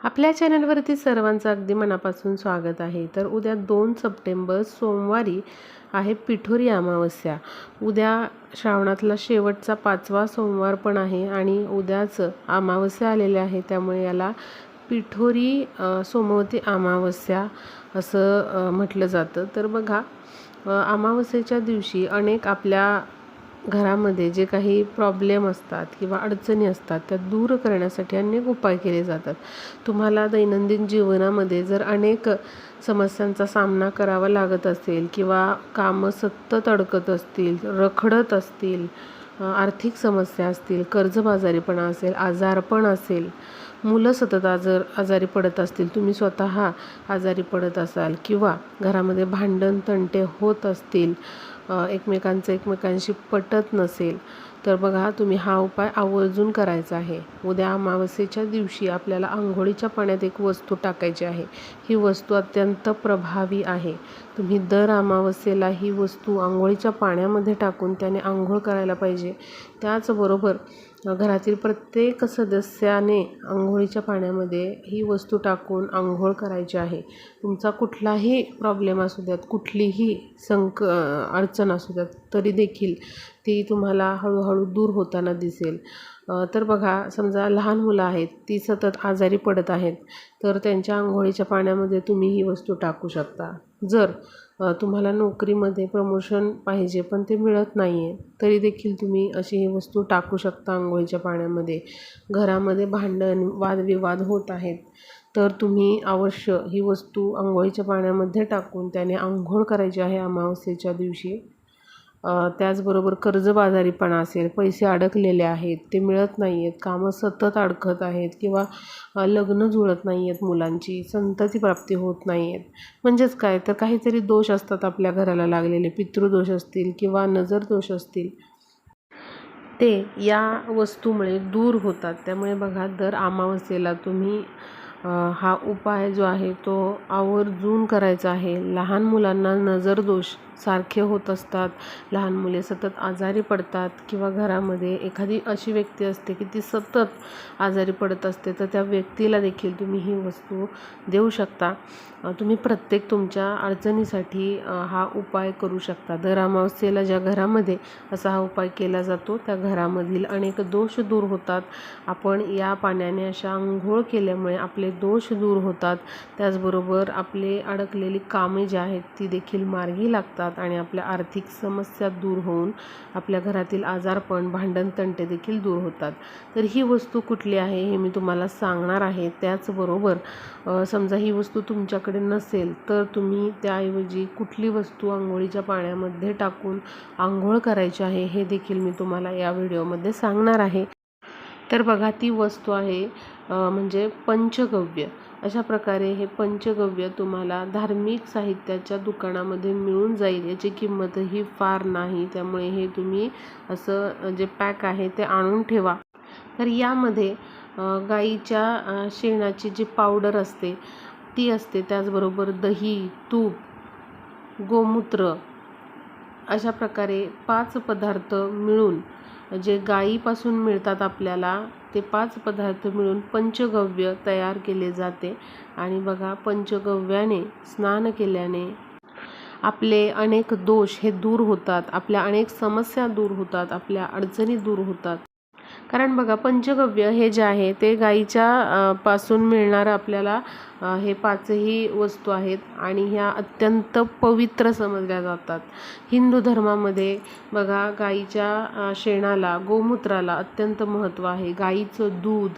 आपल्या चॅनलवरती सर्वांचं अगदी मनापासून स्वागत आहे. तर उद्या दोन सप्टेंबर सोमवारी आहे पिठोरी अमावस्या. उद्या श्रावणातला शेवटचा पाचवा सोमवार पण आहे आणि उद्याच अमावस्या आलेल्या आहे. त्यामुळे याला पिठोरी सोमवती अमावस्या असं म्हटलं जातं. तर बघा अमावस्येच्या दिवशी अनेक आपल्या घरामध्ये जे काही प्रॉब्लेम असतात किंवा अडचणी असतात त्या दूर करण्यासाठी अनेक उपाय केले जातात. तुम्हाला दैनंदिन जीवनामध्ये जर अनेक समस्यांचा सामना करावा लागत असेल किंवा कामं सतत अडकत असतील रखडत असतील आर्थिक समस्या असतील कर्जबाजारीपणा असेल आजारपण असेल मुलं सतत आजार आजारी पडत असतील तुम्ही स्वतः आजारी पडत असाल किंवा घरामध्ये भांडण तंटे होत असतील एकमेकांचं एकमेकांशी पटत नसेल तर बघा तुम्ही हा उपाय आवर्जून करायचा आहे. उद्या अमावस्येच्या दिवशी आपल्याला आंघोळीच्या पाण्यात एक वस्तू टाकायची आहे. ही वस्तू अत्यंत प्रभावी आहे. तुम्ही दर अमावस्येला ही वस्तू आंघोळीच्या पाण्यामध्ये टाकून त्याने आंघोळ करायला पाहिजे. त्याचबरोबर घरातील प्रत्येक सदस्याने आंघोळीच्या पाण्यामध्ये ही वस्तू टाकून आंघोळ करायची आहे. तुमचा कुठलाही प्रॉब्लेम असू द्यात कुठलीही संक अडचण असू द्यात तरी देखील ती तुम्हाला हळूहळू दूर होताना दिसेल. तर बघा समजा लहान मुलं आहेत ती सतत आजारी पडत आहेत तर त्यांच्या आंघोळीच्या पाण्यामध्ये तुम्ही ही वस्तू टाकू शकता. जर तुम्हाला नोकरीमध्ये प्रमोशन पाहिजे पण ते मिळत नाही आहे तरी देखील तुम्ही अशी ही वस्तू टाकू शकता आंघोळीच्या पाण्यामध्ये. घरामध्ये भांडण वादविवाद होत आहेत तर तुम्ही अवश्य ही वस्तू आंघोळीच्या पाण्यामध्ये टाकून त्याने आंघोळ करायची आहे अमावस्येच्या दिवशी. त्याचबरोबर कर्जबाजारीपणा असेल पैसे अडकलेले आहेत ते मिळत नाही आहेत कामं सतत अडकत आहेत किंवा लग्न जुळत नाही आहेत मुलांची संतती प्राप्ती होत नाही आहेत म्हणजेच काय? तर काहीतरी दोष असतात आपल्या घराला लागलेले पितृदोष असतील किंवा नजर दोष असतील. ते या वस्तूमुळे दूर होतात. त्यामुळे बघा दर अमावस्येला तुम्ही हा उपाय जो आहे तो आवर्जून करायचा आहे. लहान मुलांना नजर दोष सारखे होत असतात. लहान मुले सतत आजारी पडतात किंवा घरामध्ये एखादी अशी व्यक्ती असते की ती सतत आजारी पडत असते तर त्या व्यक्तीला देखील तुम्ही ही वस्तू देऊ शकता. तुम्ही प्रत्येक तुमच्या अडचणीसाठी हा उपाय करू शकता. दर अमावस्येला ज्या घरामध्ये असा हा उपाय केला जातो त्या घरामधील अनेक दोष दूर होतात. आपण या पाण्याने अशा आंघोळ केल्यामुळे आपले दोष दूर होतात. त्याचबरोबर आपले अडकलेली कामे जी आहेत ती देखील मार्गी लागतात. आणि आपल्या आर्थिक समस्या दूर होऊन आपल्या घरातील आजारपण भांडण तंटे देखील दूर होतात. तर ही वस्तू कुठली आहे हे मी तुम्हाला सांगणार आहे. त्याचबरोबर समजा ही वस्तू तुमच्याकडे नसेल तर तुम्ही त्याऐवजी कुठली वस्तू आंघोळीच्या पाण्यामध्ये टाकून आंघोळ करायची आहे हे देखील मी तुम्हाला या व्हिडिओमध्ये सांगणार आहे. तर बघा ती वस्तू आहे म्हणजे पंचगव्य. अशा प्रकारे हे पंचगव्य तुम्हाला धार्मिक साहित्याच्या दुकानामध्ये मिळून जाईल. याची किंमतही फार नाही. त्यामुळे हे तुम्ही असं जे पॅक आहे ते आणून ठेवा. तर यामध्ये गाईच्या शेणाची जी पावडर असते ती असते. त्याचबरोबर दही तूप गोमूत्र अशा प्रकारे पाच पदार्थ मिळून जे गाईपासून मिळतात आपल्याला ते पाच पदार्थ मिळून पंचगव्य तयार केले जाते. आणि बघा पंचगव्याने स्नान केल्याने आपले अनेक दोष हे दूर होतात. आपल्या अनेक समस्या दूर होतात. आपल्या अडचणी दूर होतात. कारण बघा पंचगव्य हे जे आहे ते गाईच्या पासून मिळणारं आपल्याला हे पाचही वस्तू आहेत आणि ह्या अत्यंत पवित्र समजल्या जातात. हिंदू धर्मामध्ये बघा गाईच्या शेणाला गोमूत्राला अत्यंत महत्त्व आहे. गाईचं दूध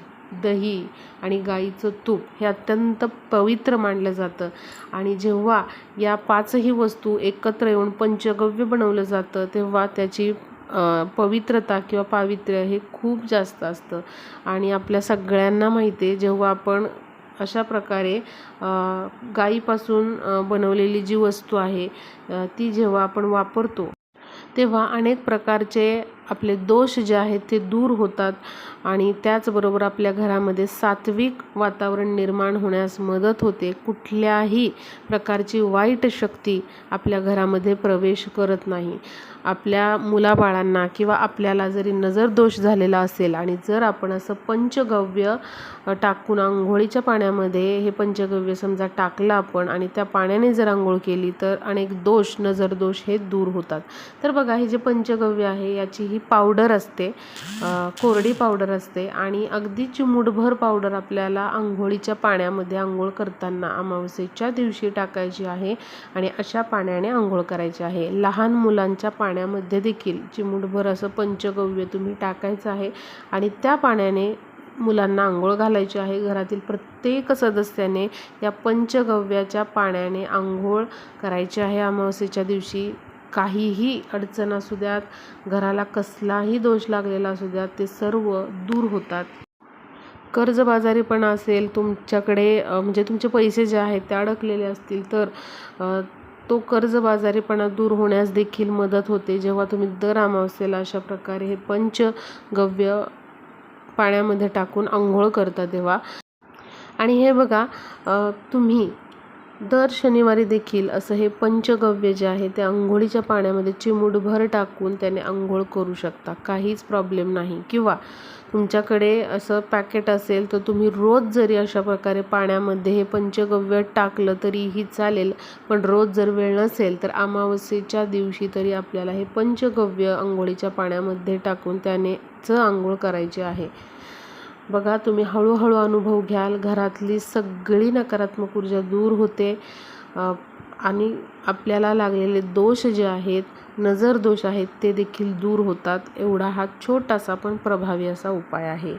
दही आणि गाईचं तूप हे अत्यंत पवित्र मानलं जातं. आणि जेव्हा या पाचही वस्तू एकत्र येऊन पंचगव्य बनवलं जातं तेव्हा त्याची पवित्रता किंवा पावित्र्य हे खूप जास्त असतं. आणि आपल्या सगळ्यांना माहिती आहे जेव्हा आपण अशा प्रकारे गाईपासून बनवलेली जी वस्तू आहे ती जेव्हा आपण वापरतो तेव्हा अनेक प्रकारचे आपले दोष जे आहेत ते दूर होतात आणि त्याचबरोबर आपल्या घरामध्ये सात्विक वातावरण निर्माण होण्यास मदत होते. कुठल्याही प्रकारची वाईट शक्ती आपल्या घरामध्ये प्रवेश करत नाही. आपल्या मुलाबाळांना किंवा आपल्याला जरी नजर दोष झालेला असेल आणि जर आपण असं पंचगव्य टाकून आंघोळीच्या पाण्यामध्ये हे पंचगव्य समजा टाकलं आपण आणि त्या पाण्याने जर आंघोळ केली तर अनेक दोष नजर दोष हे दूर होतात. तर बघा हे जे पंचगव्य आहे याची ही पावडर असते कोरडी पावडर असते आणि अगदी चिमूटभर पावडर आपल्याला आंघोळीच्या पाण्यामध्ये आंघोळ करताना अमावस्येच्या दिवशी टाकायची आहे आणि अशा पाण्याने आंघोळ करायची आहे. लहान मुलांच्या पाण्यामध्ये देखील चिमूटभर असं पंचगव्य तुम्ही टाकायचं आहे आणि त्या पाण्याने मुलांना आंघोळ घालायची आहे. घरातील प्रत्येक सदस्याने या पंचगव्याच्या पाण्याने आंघोळ करायची आहे अमावस्येच्या दिवशी. काहीही अडचण असू द्यात घराला कसलाही दोष लागलेला असू द्यात ते सर्व दूर होतात. कर्जबाजारीपणा असेल तुमच्याकडे म्हणजे तुमचे पैसे जे आहेत ते अडकलेले असतील तर तो कर्जबाजारीपणा दूर होण्यास देखील मदत होते. जेव्हा तुम्ही दर अमावस्येला अशा प्रकारे हे पंचगव्य पाण्यामध्ये टाकून आंघोळ करता तेव्हा. आणि हे बघा तुम्ही दर शनिवारी देखील असं हे पंचगव्य जे आहे ते आंघोळीच्या पाण्यामध्ये चिमूटभर टाकून त्याने आंघोळ करू शकता. काहीच प्रॉब्लेम नाही. किंवा तुमच्याकडे असं पॅकेट असेल तर तुम्ही रोज जरी अशा प्रकारे पाण्यामध्ये हे पंचगव्य टाकलं तरीही चालेल. पण रोज जर वेळ नसेल तर अमावस्येच्या दिवशी तरी आपल्याला हे पंचगव्य आंघोळीच्या पाण्यामध्ये टाकून त्यानेच आंघोळ करायची आहे. बघा तुम्ही हळूहळू अनुभव घ्याल. घरातली सगळी नकारात्मक ऊर्जा दूर होते. आणि आपल्याला लागलेले दोष जे आहेत नजर दोष आहेत ते देखील दूर होतात. एवढा हा छोटासा पण प्रभावी असा उपाय आहे.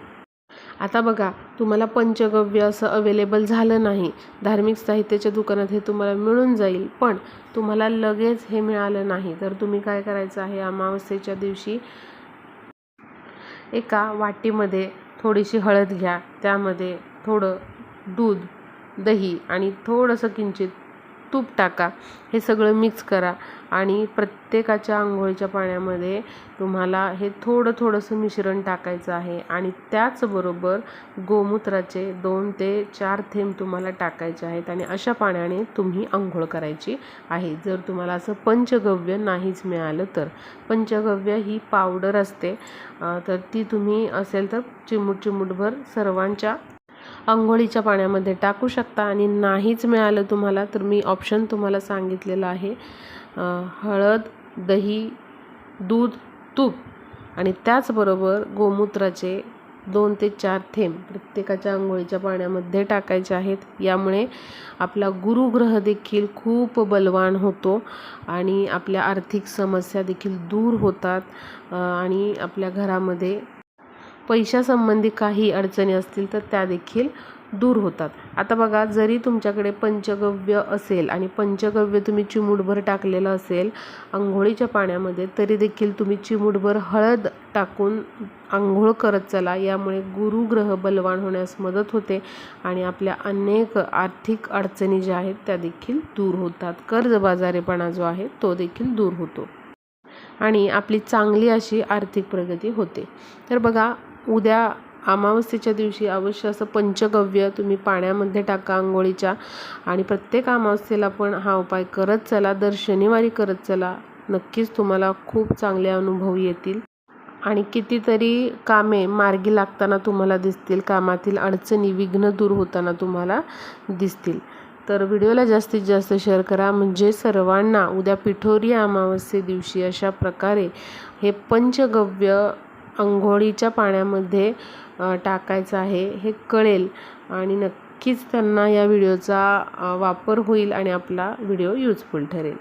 आता बघा तुम्हाला पंचगव्य असं अवेलेबल झालं नाही. धार्मिक साहित्याच्या दुकानात हे तुम्हाला मिळून जाईल. पण तुम्हाला लगेच हे मिळालं नाही. तर तुम्ही काय करायचं आहे? अमावस्येच्या दिवशी एका वाटीमध्ये थोडीशी हळद घ्या. त्यामध्ये थोडं दूध दही आणि थोडंसं किंचित तूप टाका. हे सगळं मिक्स करा. आणि प्रत्येकाच्या आंघोळीच्या पाण्यामध्ये तुम्हाला हे थोडं थोडंसं मिश्रण टाकायचं आहे. आणि त्याचबरोबर गोमूत्राचे दोन ते चार थेंब तुम्हाला टाकायचे आहेत. आणि अशा पाण्याने तुम्ही आंघोळ करायची आहे. जर तुम्हाला असं पंचगव्य नाहीच मिळालं तर. पंचगव्य ही पावडर असते. तर ती तुम्ही असेल तर चिमूट चिमूटभर सर्वांच्या अंघोळीच्या पाण्यामध्ये टाकू शकता आणि नाहीच मिळालं तुम्हाला तर मी ऑप्शन तुम्हाला सांगितलेलं आहे. हळद दही दूध तूप आणि त्याचबरोबर गोमूत्राचे दोन ते चार थेंब प्रत्येकाच्या आंघोळीच्या पाण्यामध्ये टाकायचे आहेत. यामुळे आपला गुरुग्रह देखील खूप बलवान होतो आणि आपल्या आर्थिक समस्या देखील दूर होतात आणि आपल्या घरामध्ये पैशासंबंधी काही अडचणी असतील तर त्या देखील दूर होतात. आता बघा जरी तुमच्याकडे पंचगव्य असेल आणि पंचगव्य तुम्ही चिमूटभर टाकलेलं असेल आंघोळीच्या पाण्यामध्ये तरी देखील तुम्ही चिमूटभर हळद टाकून आंघोळ करत चला. यामुळे गुरुग्रह बलवान होण्यास मदत होते आणि आपल्या अनेक आर्थिक अडचणी ज्या आहेत त्या देखील दूर होतात. कर्जबाजारीपणा जो आहे तो देखील दूर होतो. आणि आपली चांगली अशी आर्थिक प्रगती होते. तर बघा उद्या अमावस्येच्या दिवशी अवश्य असं पंचगव्य तुम्ही पाण्यामध्ये टाका आंघोळीच्या. आणि प्रत्येक अमावस्येला पण हा उपाय करत चला. दर शनिवारी करत चला. नक्कीच तुम्हाला खूप चांगले अनुभव येतील. आणि कितीतरी कामे मार्गी लागताना तुम्हाला दिसतील. कामातील अडचणी विघ्न दूर होताना तुम्हाला दिसतील. तर व्हिडिओला जास्तीत जास्त शेअर करा. म्हणजे सर्वांना उद्या पिठोरी अमावस्ये दिवशी अशा प्रकारे हे पंचगव्य अंघोळीच्या पाण्यामध्ये टाकायचं आहे हे कळेल. आणि नक्कीच त्यांना या व्हिडिओचा वापर होईल आणि आपला व्हिडिओ यूजफुल ठरेल.